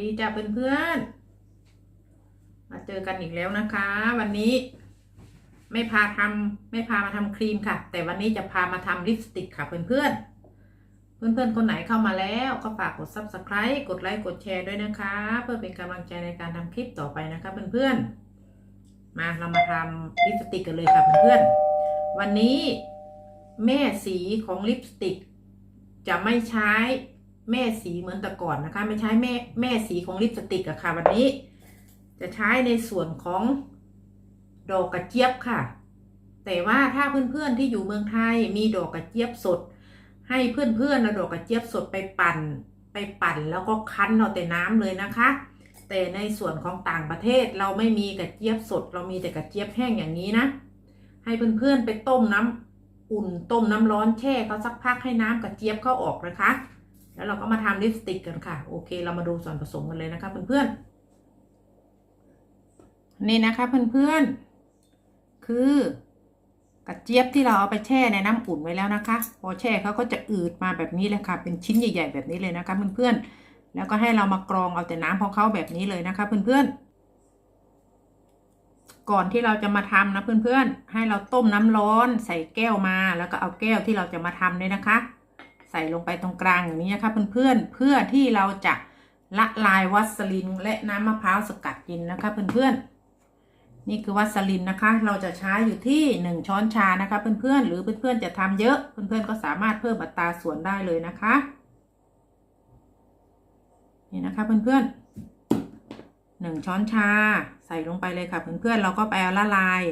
ดีจ้ะเพื่อนๆ มาเจอกันอีกแล้วนะคะ วันนี้ไม่พาทำไม่พามาทำครีมค่ะ แต่วันนี้จะพามาทำลิปสติกค่ะเพื่อนๆ เพื่อนๆ คนไหนเข้ามาแล้วก็ฝากกด subscribe กดไลค์กดแชร์ด้วยนะคะ เพื่อเป็นกำลังใจในการทำคลิปต่อไปนะคะเพื่อนๆ มาเรามาทำลิปสติกกันเลยค่ะเพื่อนๆ วันนี้แม่สีของลิปสติกจะไม่ใช้ แม่สีเหมือนแต่ก่อนนะคะ ไม่ใช้แม่แม่สีของลิปสติกอะค่ะ วันนี้ จะใช้ในส่วนของดอกกระเจี๊ยบค่ะ แต่ว่าถ้าเพื่อนๆที่อยู่เมืองไทยมีดอกกระเจี๊ยบสด ให้เพื่อนๆเอาดอกกระเจี๊ยบสดไปปั่น ไปปั่นแล้วก็คั้นเอาแต่น้ำเลยนะคะ แต่ในส่วนของต่างประเทศเราไม่มีกระเจี๊ยบสด เรามีแต่กระเจี๊ยบแห้งอย่างนี้นะ ให้เพื่อนๆไปต้มน้ำอุ่นต้มน้ำร้อนแช่เขาสักพักให้น้ำกระเจี๊ยบเข้าออกนะคะ แล้วเราก็มาทำลิปสติกกันค่ะ โอเค เรามาดูส่วนผสมกันเลยนะคะเพื่อนๆ นี่นะคะเพื่อนๆ คือกระเจี๊ยบที่เราเอาไปแช่ในน้ำอุ่นไว้แล้วนะคะ พอแช่เขาก็จะอืดมาแบบนี้เลยค่ะ เป็นชิ้นใหญ่ ๆ แบบนี้เลยนะคะเพื่อนๆ แล้วก็ให้เรามากรองเอาแต่น้ำของเขาแบบนี้เลยนะคะเพื่อนๆ ก่อนที่เราจะมาทำนะเพื่อนๆ ให้เราต้มน้ำร้อนใส่แก้วมา แล้วก็เอาแก้วที่เราจะมาทำเนี่ยนะคะ ใส่ลงไปตรงกลางอย่างนี้นะคะเพื่อนๆเพื่อที่เราจะละลายวัสลินและน้ำมะพร้าวสกัดเย็นนะคะเพื่อนๆนี่คือวัสลินนะคะ เราจะใช้อยู่ที่หนึ่งช้อนชานะคะเพื่อนๆหรือเพื่อนๆจะทำเยอะเพื่อนๆก็สามารถเพิ่มอัตราส่วนได้เลยนะคะนี่นะคะเพื่อนๆหนึ่งช้อนชาใส่ลงไปเลยค่ะเพื่อนๆเราก็ไปละลาย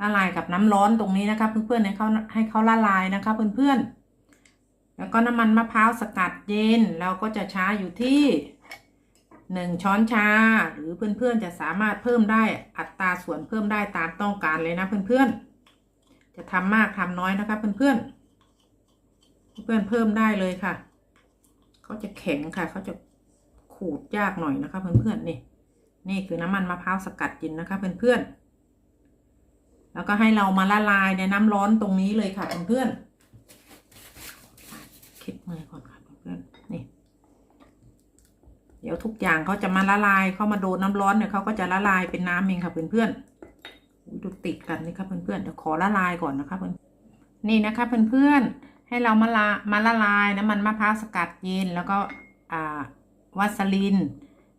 ละลายกับน้ำร้อนตรงนี้นะคะ เพื่อนๆให้เขาให้เขาละลายนะคะเพื่อนๆ แล้วก็น้ำมันมะพร้าวสกัดเย็น เราก็จะใช้อยู่ที่หนึ่งช้อนชา หรือเพื่อนๆจะสามารถเพิ่มได้อัตราส่วนเพิ่มได้ตามต้องการเลยนะเพื่อนๆ จะทำมากทำน้อยนะคะเพื่อนๆ เพื่อนๆเพิ่มได้เลยค่ะเขาจะแข็งค่ะเขาจะขูดยากหน่อยนะคะเพื่อนๆนี่นี่คือน้ำมันมะพร้าวสกัดเย็นนะคะเพื่อนๆแล้วก็ให้เรามาละลายในน้ำร้อนตรงนี้เลยค่ะเพื่อนๆ ลิปมือก่อนค่ะเพื่อนๆนี่ เดี๋ยวทุกอย่างเขาจะมาละลายเขามาโดนน้ำร้อนเนี่ยเขาก็จะละลายเป็นน้ำเองค่ะเพื่อนๆดูติดกันนี่ค่ะเพื่อนๆเดี๋ยวขอละลายก่อนนะคะเพื่อนนี่นะคะเพื่อนๆให้เรามาละมาละลายน้ำมันมะพร้าวสกัดเย็นแล้วก็อ่าวัสลิน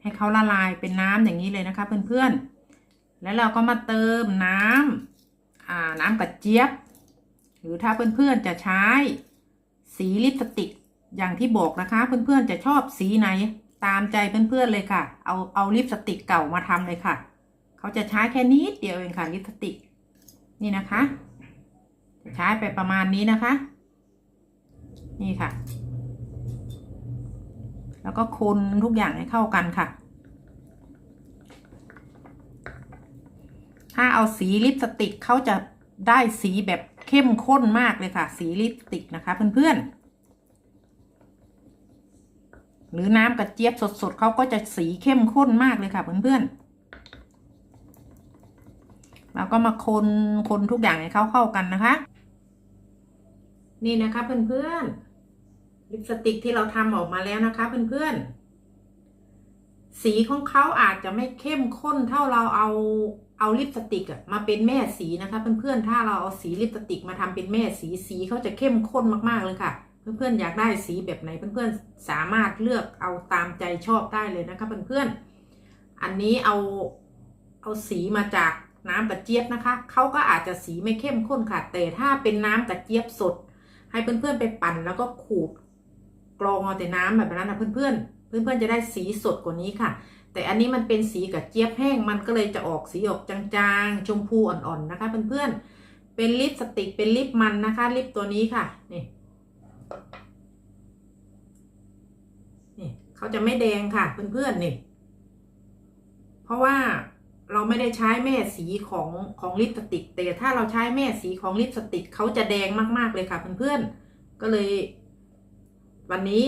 ให้เขาละลายเป็นน้ำอย่างนี้เลยนะคะเพื่อนๆแล้วเราก็มาเติมน้ำอ่าน้ำกระเจี๊ยบ หรือถ้าเพื่อนๆจะใช้ สีลิปสติก อย่างที่บอกนะคะ เพื่อนๆจะชอบสีไหน ตามใจเพื่อนๆเลยค่ะ เอาเอาลิปสติกเก่ามาทำเลยค่ะ เขาจะใช้แค่นิดเดียวเองค่ะลิปสติก นี่นะคะจะใช้ไปประมาณนี้นะคะ นี่ค่ะ แล้วก็คนทุกอย่างให้เข้ากันค่ะถ้าเอาสีลิปสติกเขาจะได้สีแบบ เข้มข้นมากเลยค่ะ สีลิปสติกนะคะเพื่อนๆ หรือน้ำกระเจี๊ยบสดๆเขาก็จะสีเข้มข้นมากเลยค่ะเพื่อนๆเราก็มาคนคนทุกอย่างให้เขาเข้ากันนะคะ นี่นะคะเพื่อนๆลิปสติกที่เราทำออกมาแล้วนะคะเพื่อนๆสีของเขาอาจจะไม่เข้มข้นเท่าเราเอา เอาลิปสติกอะมาเป็นแม่สีนะคะเพื่อนๆถ้าเราเอาสีลิปสติกมาทำเป็นแม่สีสีเขาจะเข้มข้นมากๆเลยค่ะ เพื่อนๆอยากได้สีแบบไหนเพื่อนๆสามารถเลือกเอาตามใจชอบได้เลยนะคะเพื่อนๆอันนี้เอาเอาสีมาจากน้ำกระเจี๊ยบนะคะเขาก็อาจจะสีไม่เข้มข้นค่ะ แต่ถ้าเป็นน้ำกระเจี๊ยบสด ให้เพื่อนๆไปปั่นแล้วก็ขูดกรองเอาแต่น้ำแบบนั้นนะเพื่อนๆเพื่อนๆจะได้สีสดกว่านี้ค่ะ แต่อันนี้มันเป็นสีกับเจี๊ยบแห้งมันก็เลยจะออกสีออกจางๆ ชมพูอ่อนๆนะคะเพื่อนๆ เป็นลิปสติกเป็นลิปมันนะคะ ลิปตัวนี้ค่ะนี่นี่เขาจะไม่แดงค่ะเพื่อนๆนี่ เพราะว่าเราไม่ได้ใช้แม่สีของของลิปสติก แต่ถ้าเราใช้แม่สีของลิปสติกเขาจะแดงมากๆเลยค่ะเพื่อนๆก็เลย วันนี้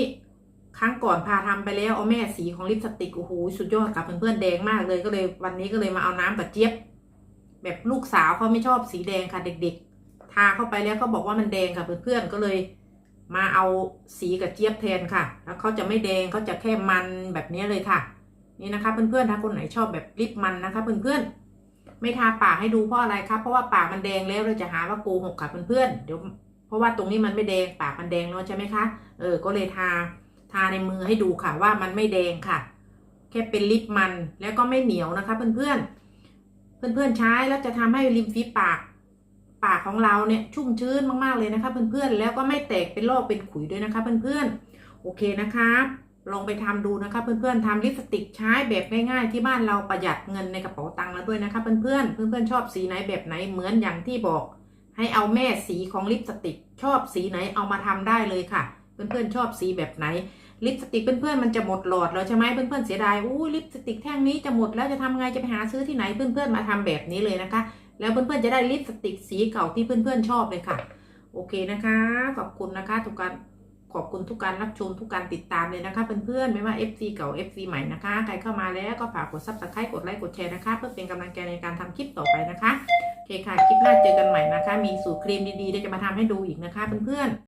ครั้งก่อนพาทำไปแล้วเอาแม่สีของลิปสติกโอ้โหสุดยอดกับเพื่อนๆแดงมากเลยก็เลยวันนี้ก็เลยมาเอาน้ำกับเจี๊ยบ แบบลูกสาวเขาไม่ชอบสีแดงค่ะเด็ก ๆ ทาเข้าไปแล้วเขาบอกว่ามันแดงค่ะเพื่อนๆก็เลย มาเอาสีกับเจี๊ยบแทนค่ะ แล้วเขาจะไม่แดงเขาจะแค่มันแบบนี้เลยค่ะ นี่นะคะ เพื่อนๆถ้าคนไหนชอบแบบลิปมันนะคะ เพื่อนๆไม่ทาปากให้ดูเพราะอะไรครับเพราะว่าปากมันแดงแล้วเราจะหาว่าโกหกค่ะเพื่อนๆเดี๋ยวเพราะว่าตรงนี้มันไม่แดงปากมันแดงแล้วใช่ไหมคะเออก็เลยทา ทาในมือให้ดูค่ะว่ามันไม่แดงค่ะ แค่เป็นลิปมันแล้วก็ไม่เหนียวนะคะ เพื่อนๆ เพื่อนๆใช้แล้วจะทำให้ริมฝีปาก ปากของเราเนี่ยชุ่มชื้นมากๆเลยนะคะ เพื่อนๆแล้วก็ไม่แตกเป็นโรคเป็นขุยด้วยนะคะ เพื่อนๆโอเคนะคะลองไปทำดูนะคะ เพื่อนๆทำลิปสติกใช้แบบง่ายๆ ที่บ้านเราประหยัดเงินในกระเป๋าตังค์แล้วด้วยนะคะ เพื่อนๆเพื่อนๆชอบสีไหนแบบไหนเหมือนอย่างที่บอก ให้เอาแม่สีของลิปสติก ชอบสีไหนเอามาทำได้เลยค่ะ เพื่อนๆชอบสีแบบไหน ลิปสติกเพื่อนๆมันจะหมดหลอดแล้วใช่ไหมเพื่อนๆเสียดายอู้ลิปสติกแท่งนี้จะหมดแล้วจะทำไงจะไปหาซื้อที่ไหนเพื่อนๆมาทำแบบนี้เลยนะคะ แล้วเพื่อนๆจะได้ลิปสติกสีเก่าที่เพื่อนๆชอบเลยค่ะ โอเคนะคะ ขอบคุณนะคะทุกการขอบคุณทุกการรับชมทุกการติดตามเลยนะคะเพื่อนๆไม่ว่า FC เก่า FC ใหม่นะคะ ใครเข้ามาแล้วก็ฝากกด subscribe กดไลค์กดแชร์นะคะ เพื่อเป็นกำลังใจในการทำคลิปต่อไปนะคะโอเคค่ะคลิปหน้าเจอกันใหม่นะคะ มีสูตรครีมดีๆเดี๋ยวจะมาทำให้ดูอีกนะคะเพื่อนๆ